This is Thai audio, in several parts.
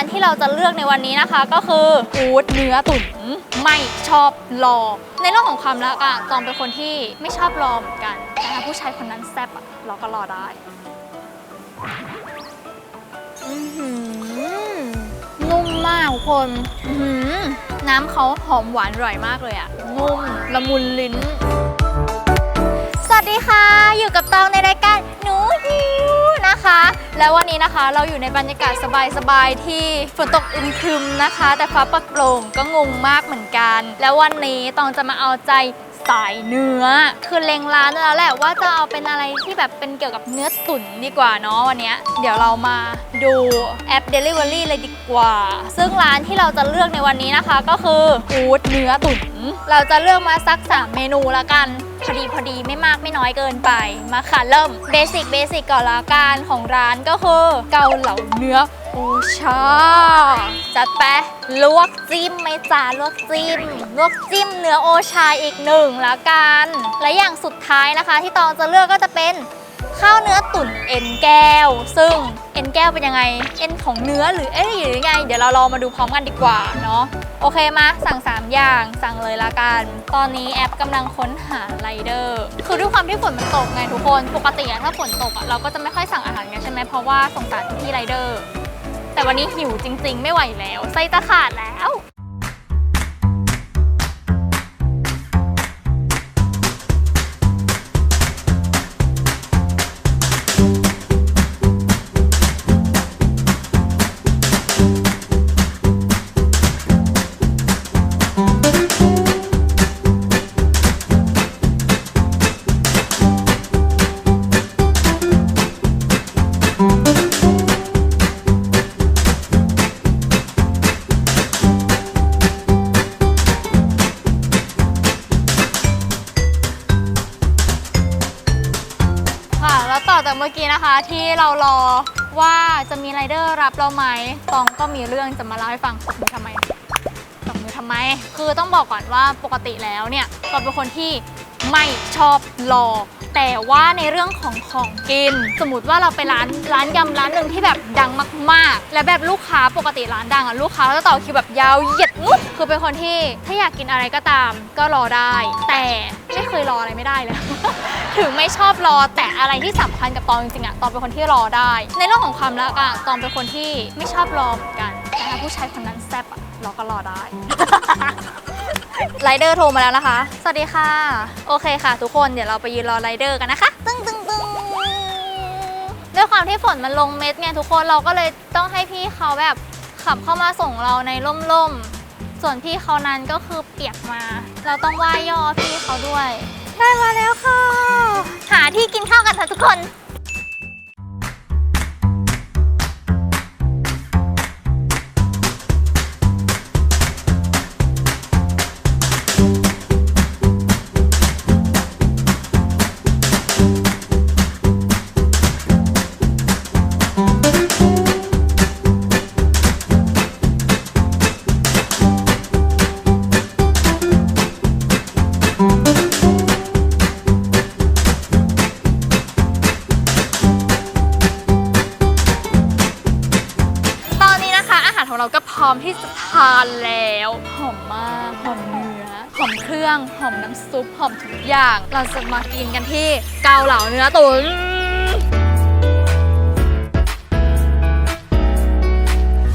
านที่เราจะเลือกในวันนี้นะคะ ก็คืออูดเนื้อตุ๋นไม่ชอบรอ ในเรื่องของความรักอะตองเป็นคนที่ไม่ชอบรอเหมือนกันแต่ถ้าผู้ชายคนนั้นแซ่บอะเราก็รอได้อื้อหือนุ่มมากทุกคนอื้อหือน้ำเขาหอมหวานอร่อยมากเลยอะนุ่มละมุนลิ้น สวัสดีค่ะ อยู่กับตองในราย แล้ววันนี้นะคะเราอยู่ในบรรยากาศสบายๆที่ฝนตกอึมครึมนะคะ แต่ฟ้าปโปร่งก็งงมากเหมือนกัน แล้ววันนี้ตองจะมาเอาใจสายเนื้อ คือเล็งร้านแล้วแหละว่าจะเอาเป็นอะไรที่แบบเป็นเกี่ยวกับเนื้อตุ๋นดีกว่าเนาะวันนี้เดี๋ยวเรามาดูแอป Delivery เลยดีกว่า ซึ่งร้านที่เราจะเลือกในวันนี้นะคะ ก็คือฟูดเนื้อตุ๋นเราจะเลือกมาสักสามเมนูละกัน พอดีพอดีไม่มากไม่น้อยเกินไปมาค่ะเริ่มเบสิกเบสิกก่อนละกันของร้านก็คือเกาเหลาเนื้อโอชาจัดไปลวกจิ้มไหมจ้าลวกจิ้ม ลวกจิ้มเนื้อโอชาอีกหนึ่งละกัน และอย่างสุดท้ายนะคะ ที่ตองจะเลือกก็จะเป็นข้าวเนื้อตุ๋นเอ็นแก้ว ซึ่งเอ็นแก้วเป็นยังไง เอ็นของเนื้อหรือเอ๊ะหรือยังไง เดี๋ยวเราลองมาดูพร้อมกันดีกว่าเนาะ โอเคมาสั่ง 3 อย่างสั่งเลยละกัน ตอนนี้แอปกำลังค้นหาไรเดอร์คือด้วยความที่ฝนมันตกไงทุกคนปกติอะถ้าฝนตกอะเราก็จะไม่ค่อยสั่งอาหารกันใช่ไหมเพราะว่าสงสารพี่ไรเดอร์แต่วันนี้หิวจริง ๆ ไม่ไหวแล้วไส้จะขาดแล้ว อจากเมื่อกี้นะคะที่เรารอว่าจะมีไรเดอร์รับเราไหมตองก็มีเรื่องจะมาเล่าให้ฟังตบมือทำไมตบมือทำไม คือต้องบอกก่อนว่าปกติแล้วเนี่ยตองเป็นคนที่ไม่ชอบรอ แต่ว่าในเรื่องของของกิน สมมติว่าเราไปร้านร้านยำร้านหนึ่งที่แบบดังมาก ๆ และแบบลูกค้าปกติร้านดังอะลูกค้าก็จะต่อคิวแบบยาวเหยียดนุดคือเป็นคนที่ถ้าอยากกินอะไรก็ตาม ก็รอได้ แต่ไม่เคยรออะไรไม่ได้เลย ถึงไม่ชอบรอแต่อะไรที่สำคัญกับตองจริงๆอะตองเป็นคนที่รอได้ ในเรื่องของความรักอะตองเป็นคนที่ไม่ชอบรอเหมือนกันแต่ถ้าผู้ชายคนนั้นแซ่บอะเราก็รอได้ไรเดอร์โทรมาแล้วนะคะ สวัสดีค่ะ โอเคค่ะ ทุกคนเดี๋ยวเราไปยืนรอไรเดอร์กันนะคะ ตึ้งตึ้งตึ้งด้วยความที่ฝนมันลงเม็ดไงทุกคนเราก็เลยต้องให้พี่เขาแบบขับเข้ามาส่งเราในร่มๆ ส่วนพี่เขานั้นก็คือเปียกมา เราต้องไหว้ย่อพี่เขาด้วย ได้มาแล้วค่ะ หาที่กินข้าวกันค่ะทุกคน ที่จะทานแล้ว หอมมากหอมเนื้อหอมเครื่องหอมน้ำซุปหอมทุกอย่าง เราจะมากินกันที่เกาเหลาเนื้อตุ๋น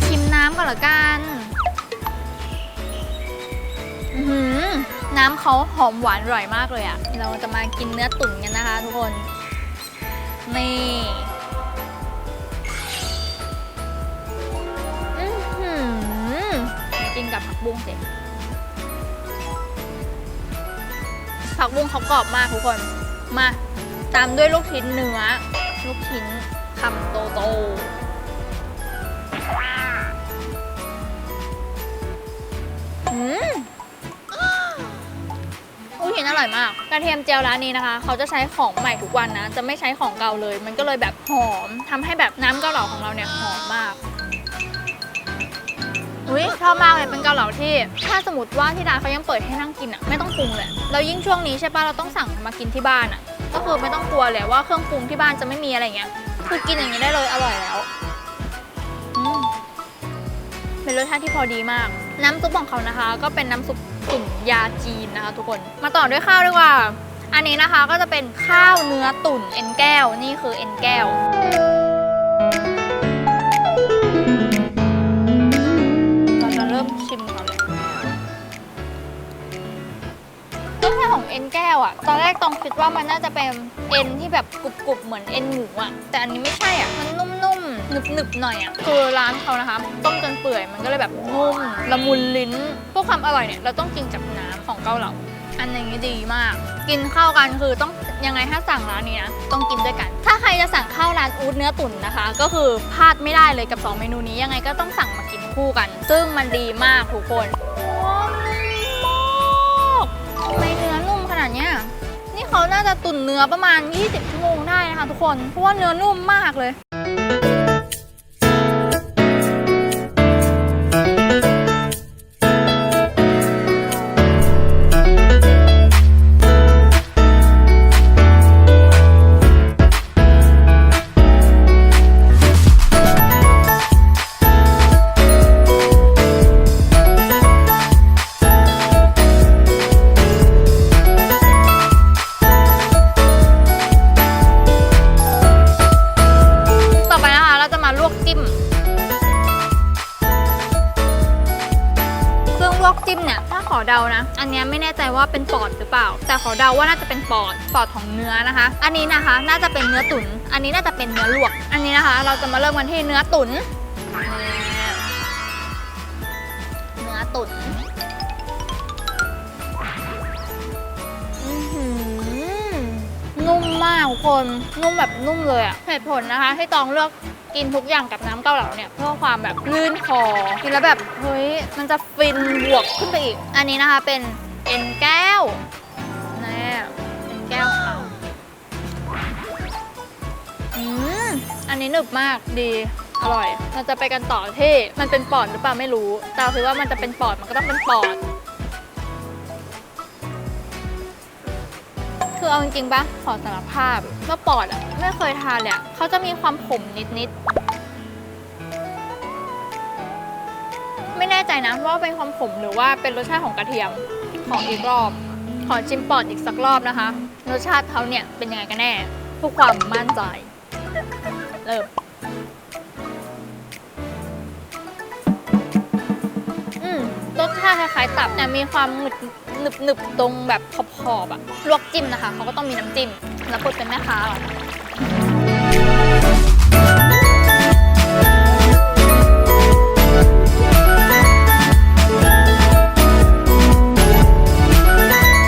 ชิมน้ำก่อนละกันน้ำเขาหอมหวานอร่อยมากเลยอะเราจะมากินเนื้อตุ๋นกันนะคะทุกคน นี่ บผักบุ้งสิผักบุ้งเขากรอบมากทุกคน มา ตามด้วยลูกชิ้นเนื้อ ลูกชิ้นคำโตโตๆอืมลูกชิ้นอร่อยมาก กระเทียมเจียวร้านนี้นะคะ เขาจะใช้ของใหม่ทุกวันนะ จะไม่ใช้ของเก่าเลย มันก็เลยแบบหอมทำให้แบบน้ำเกาเหลาของเราเนี่ยหอมมาก อุ้ยชอบมากเลยเป็นเกาเหลาที่ ถ้าสมมติว่าที่ร้านเขายังเปิดให้นั่งกินอะไม่ต้องปรุงเลยแล้วยิ่งช่วงนี้ใช่ปะเราต้องสั่งมากินที่บ้านอะ ก็คือไม่ต้องกลัวเลยว่าเครื่องปรุงที่บ้านจะไม่มีอะไรเงี้ยคือกินอย่างนี้ได้เลยอร่อยแล้วอืมเป็นรสชาติที่พอดีมาก น้ำซุปของเขานะคะ ก็เป็นน้ำซุปกลุ่มยาจีนนะคะ ทุกคนมาต่อด้วยข้าวดีกว่า อันนี้นะคะก็จะเป็นข้าวเนื้อตุ๋นเอ็นแก้วนี่คือเอ็นแก้ว ตอนแรกตองคิดว่ามันน่าจะเป็นเอ็นที่แบบกรุบๆเหมือนเอ็นหมูอะแต่อันนี้ไม่ใช่อะมันนุ่มๆหนึบๆหน่อยอะคือร้านเขานะคะต้มจนเปื่อยมันก็เลยแบบนุ่มละมุนลิ้นพวกความอร่อยเนี่ยเราต้องกินกับน้ำของเกาเหลาอันนี้ดีมาก กินข้าวกันคือต้องยังไงถ้าสั่งร้านนี้นะต้องกินด้วยกัน ถ้าใครจะสั่งข้าวร้านอูดเนื้อตุ๋นนะคะ ก็คือพลาดไม่ได้เลยกับ 2 เมนูนี้ยังไงก็ต้องสั่งมากินคู่กัน ซึ่งมันดีมากทุกคน เขาน่าจะตุ๋นเนื้อประมาณ 20 ชั่วโมงได้นะคะทุกคน เพราะว่าเนื้อนุ่มมากเลย กจิ้มเนี่ยถ้าขอเดานะ อันเนี้ยไม่แน่ใจว่าเป็นปอดหรือเปล่า แต่ขอเดาว่าน่าจะเป็นปอดปอดของเนื้อนะคะ อันนี้นะคะ น่าจะเป็นเนื้อตุ๋นอันนี้น่าจะเป็นเนื้อลวก อันนี้นะคะ เราจะมาเริ่มกันที่เนื้อตุ๋นเนื้อตุ๋น มากทุกคนนุ่มแบบนุ่มเลยอะเหตุผลนะคะที่ตองเลือกกินทุกอย่างกับน้ำเกาเหลาเนี่ยเพื่อความแบบลื่นคอกินแล้วแบบเฮ้ยมันจะฟินบวกขึ้นไปอีก อันนี้นะคะเป็นเอ็นแก้วนี่เอ็นแก้วขาวอืมอันนี้หนึบมากดีอร่อย เราจะไปกันต่อที่มันเป็นปอดหรือเปล่าไม่รู้แต่คือว่ามันจะเป็นปอดมันก็ต้องเป็นปอด คือเอาจริงๆปะขอสารภาพว่าปอดอะไม่เคยทานเลยอะเขาจะมีความขมนิดๆ ไม่แน่ใจนะว่าเป็นความขมหรือว่าเป็นรสชาติของกระเทียม ขออีกรอบ ขอชิมปอดอีกสักรอบนะคะ รสชาติเขาเนี่ยเป็นยังไงกันแน่เพื่อความมั่นใจ เริ่มอืมรสชาติคล้ายๆตับแต่มีความหนึบ หนึบหนึบๆตรงแบบขอบๆอะลวกจิ้มนะคะเขาก็ต้องมีน้ำจิ้มแล้วกดเป็นแม่ค้าเหรอ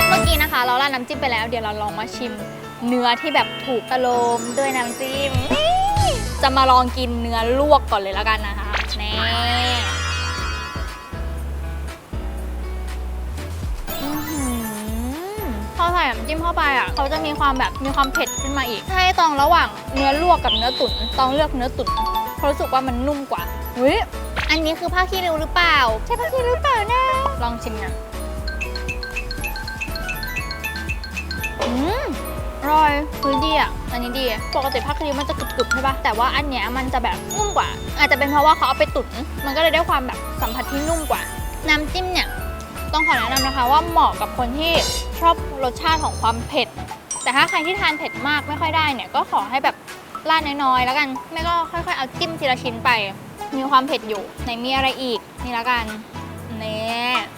เมื่อกี้นะคะเราราดน้ำจิ้มไปแล้วเดี๋ยวเราลองมาชิม เนื้อที่แบบถูกอารมณ์ด้วยน้ำจิ้ม จะมาลองกินเนื้อลวกก่อนเลยแล้วกันนะคะแน่ ใส่น้ำจิ้มเข้าไปอะเขาจะมีความแบบมีความเผ็ดขึ้นมาอีกถ้าให้ตองระหว่างเนื้อลวกกับเนื้อตุ๋นตองเลือกเนื้อตุ๋นเพราะรู้สึกว่ามันนุ่มกว่าเฮ้ยอันนี้คือผ้าขี้ริ้วหรือเปล่า ใช่ผ้าขี้ริ้วหรือเปล่านะลองชิมนะอืมอร่อยคือดีอะอันนี้ดี ปกติผ้าขี้ริ้วมันจะกรึบๆใช่ปะแต่ว่าอันเนี้ยมันจะแบบนุ่มกว่า อาจจะเป็นเพราะว่าเขาเอาไปตุ๋นมันก็เลยได้ความแบบสัมผัสที่นุ่มกว่า น้ำจิ้มเนี่ย ต้องขอแนะนำนะคะว่าเหมาะกับคนที่ชอบรสชาติของความเผ็ด แต่ถ้าใครที่ทานเผ็ดมากไม่ค่อยได้เนี่ยก็ขอให้แบบราดน้อยๆ แล้วกัน ไม่ก็ค่อยๆ เอาจิ้มทีละชิ้นไป มีความเผ็ดอยู่ไหนมีอะไรอีกนี่แล้วกันนี่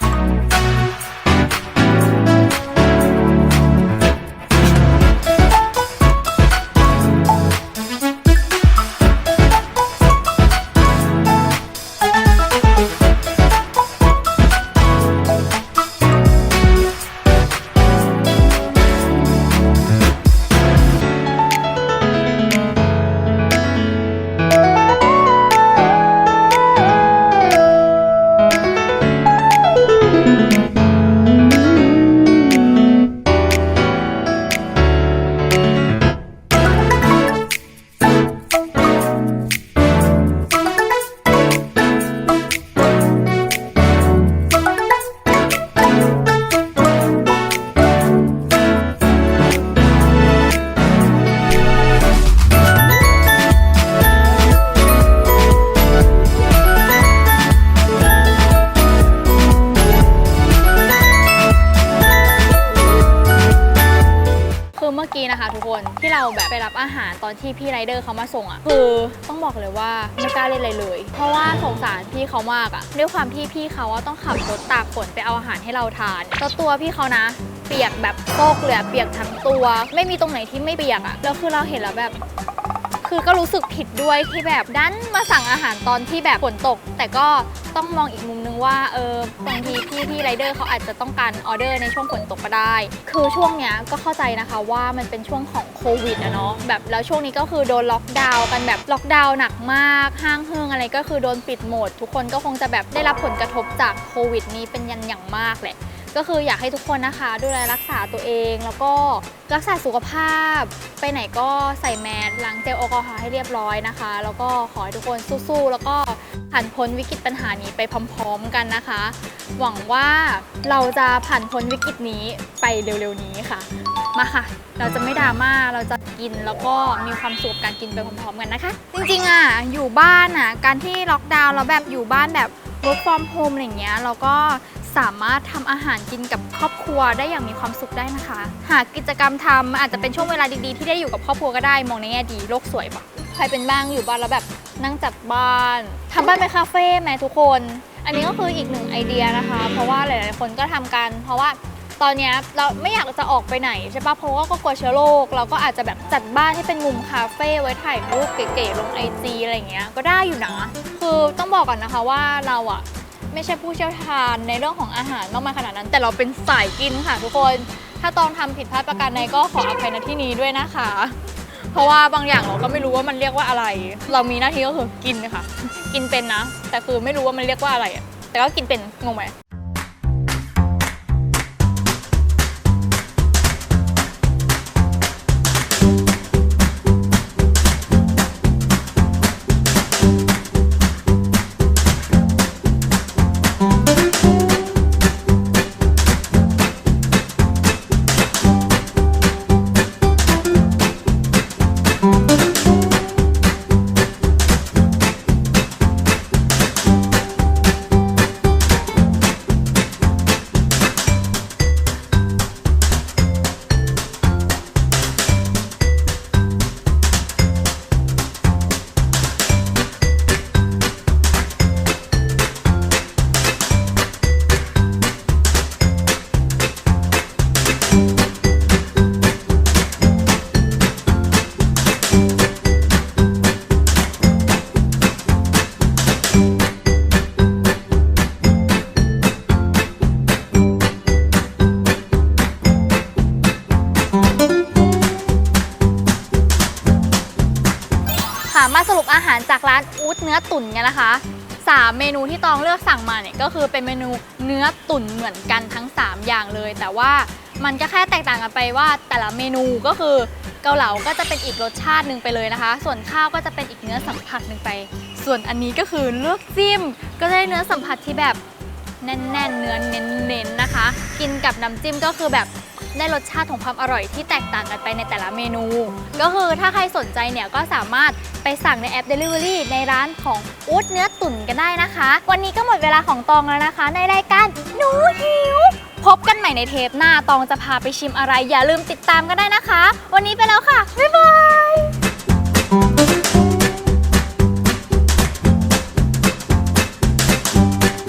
เราแบบไปรับอาหารตอนที่พี่ไรเดอร์เขามาส่งอะ่ะคือต้องบอกเลยว่าไม่กล้าเล่นอะไรเลย เพราะว่าสงสารพี่เขามากอะ่ะด้วยความที่พี่เขาว่าต้องขับรถตากฝนไปเอาอาหารให้เราทานแล้วตัวพี่เขานะเปียกแบบโตกเลยเปียกทั้งตัว ไม่มีตรงไหนที่ไม่เปียกอะ่ะแล้วคือเราเห็นแล้วแบบ คือก็รู้สึกผิดด้วยที่แบบดันมาสั่งอาหารตอนที่แบบฝนตก แต่ก็ต้องมองอีกมุมนึงว่าเออบางทีพี่พี่ไรเดอร์เขาอาจจะต้องการออเดอร์ในช่วงฝนตกก็ได้ คือช่วงเนี้ยก็เข้าใจนะคะว่ามันเป็นช่วงของโควิดนะเนาะแบบแล้วช่วงนี้ก็คือโดนล็อกดาวน์กันแบบล็อกดาวน์หนักมาก ห้างเฮิงอะไรก็คือโดนปิดหมด ทุกคนก็คงจะแบบได้รับผลกระทบจากโควิดนี้เป็นยันอย่างมากแหละ ก็คืออยากให้ทุกคนนะคะ ดูแลรักษาตัวเอง แล้วก็รักษาสุขภาพ ไปไหนก็ใส่แมสล้างเจลแอลกอฮอล์ให้เรียบร้อยนะคะ แล้วก็ขอให้ทุกคนสู้ๆแล้วก็ผ่านพ้นวิกฤตปัญหานี้ไปพร้อมๆกันนะคะ หวังว่าเราจะผ่านพ้นวิกฤตนี้ไปเร็วๆนี้ค่ะ มาค่ะ เราจะไม่ดราม่าเราจะกินแล้วก็มีความสุขการกินไปพร้อมๆกันนะคะ จริงๆอะอยู่บ้านอะการที่ล็อกดาวน์แล้วแบบอยู่บ้านแบบ work from home อะไรอย่างเงี้ยเราก็ สามารถทำอาหารกินกับครอบครัวได้อย่างมีความสุขได้นะคะ หากกิจกรรมทำอาจจะเป็นช่วงเวลาดีๆ ที่ได้อยู่กับครอบครัวก็ได้มองในแง่ดีโลกสวยปะใครเป็นบ้างอยู่บ้านแล้วแบบนั่งจัดบ้านทำบ้านเป็นคาเฟ่ไหมทุกคน อันนี้ก็คืออีกหนึ่งไอเดียนะคะ เพราะว่าหลาย ๆ คนก็ทำกัน เพราะว่าตอนนี้เราไม่อยากจะออกไปไหนใช่ปะเพราะว่าก็กลัวเชื้อโรคเราก็อาจจะแบบจัดบ้านให้เป็นมุมคาเฟ่ไว้ถ่ายรูปเก๋ๆลงไอจีอะไรเงี้ยก็ได้อยู่นะคือต้องบอกก่อนนะคะว่าเราอะ ไม่ใช่ผู้เชี่ยวชาญในเรื่องของอาหารมากมายขนาดนั้น แต่เราเป็นสายกินค่ะทุกคน ถ้าตองทำผิดพลาดประการใดก็ขออภัยในที่นี้ด้วยนะคะ เพราะว่าบางอย่างเราก็ไม่รู้ว่ามันเรียกว่าอะไร เรามีหน้าที่ก็คือกินค่ะ กินเป็นนะ แต่คือไม่รู้ว่ามันเรียกว่าอะไร แต่ก็กินเป็นงงไหม มาสรุปอาหารจากร้านอู๊ดเนื้อตุ๋นกันนะคะสามเมนูที่ตองเลือกสั่งมาเนี่ยก็คือเป็นเมนูเนื้อตุ๋นเหมือนกันทั้ง 3 อย่างเลย แต่ว่ามันก็แค่แตกต่างกันไปว่าแต่ละเมนูก็คือเกาเหลาก็จะเป็นอีกรสชาติหนึ่งไปเลยนะคะ ส่วนข้าวก็จะเป็นอีกเนื้อสัมผัสหนึ่งไป ส่วนอันนี้ก็คือเลือกจิ้ม ก็ได้เนื้อสัมผัสที่แบบแน่นๆ เนื้อเน้นๆนะคะ กินกับน้ำจิ้มก็คือแบบ ได้รสชาติของความอร่อยที่แตกต่างกันไปในแต่ละเมนู ก็คือถ้าใครสนใจเนี่ยก็สามารถไปสั่งในแอป Delivery ในร้านของอูดเนื้อตุ๋นกันได้นะคะ วันนี้ก็หมดเวลาของตองแล้วนะคะ ในรายการหนูหิว พบกันใหม่ในเทปหน้าตองจะพาไปชิมอะไร อย่าลืมติดตามกันได้นะคะ วันนี้ไปแล้วค่ะบ๊ายบาย